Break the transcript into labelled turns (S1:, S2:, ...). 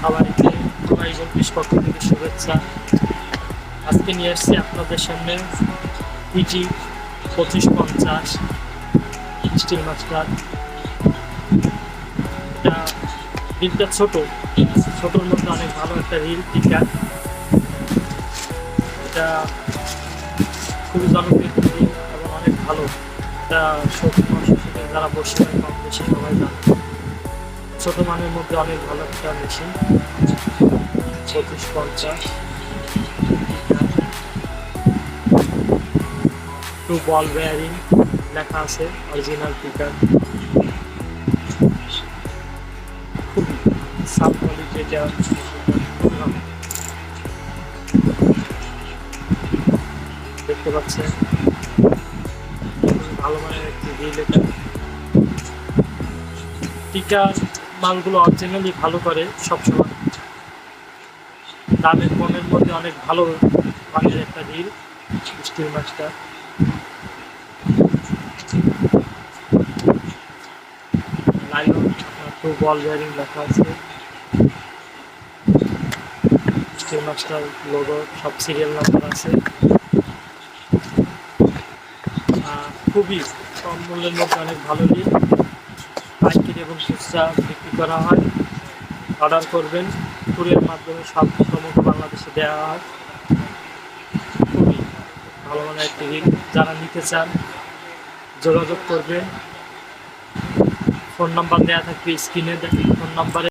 S1: সবাইকে Horizon fish পক্ষ থেকে শুভেচ্ছা। আজকে নিয়ে এসেছি আপনাদের সামনে পিজি পঁচিশ পঞ্চাশ স্টিল মাস্টার। এটা রিলটা ছোট, ছোটোর মধ্যে অনেক ভালো একটা রিল টিকার এটা খুবই জনপ্রিয় রিল এবং অনেক ভালো। এটা সত্যি যারা বসে কম বেশি সবাই জানে। ছোট মানের মধ্যে অনেক ভালো একটা মেশিন পঁচিশ পঞ্চাশ। টু বল বেয়ারিং লেখা আছে অরিজিনাল পিকার খুবই সাব দেখতে পাচ্ছেন। ভালো মানের একটি রিল এটা। টিকার মালগুলো অরিজিনালি ভালো করে সবসময় দামের কমের মধ্যে অনেক ভালো মানের একটা রিল স্টিল মাছটা। লাইলন টু বল বেয়ারিং লেখা আছে। স্টিল মাছটার লোগো সব সিরিয়াল নাম্বার আছে। খুবই কম মূল্যের মধ্যে অনেক ভালো রিল পাইকারি এবং খুচরা বিক্রি করা হয়। অর্ডার করবেন। কুরিয়ার মাধ্যমে সব সমগ্র বাংলাদেশে দেওয়া হয়। খুবই ভালো মানের একটি ঋণ যারা নিতে চান, যোগাযোগ করবেন। ফোন নাম্বার দেওয়া থাকবে স্ক্রিনে। ফোন নাম্বারে।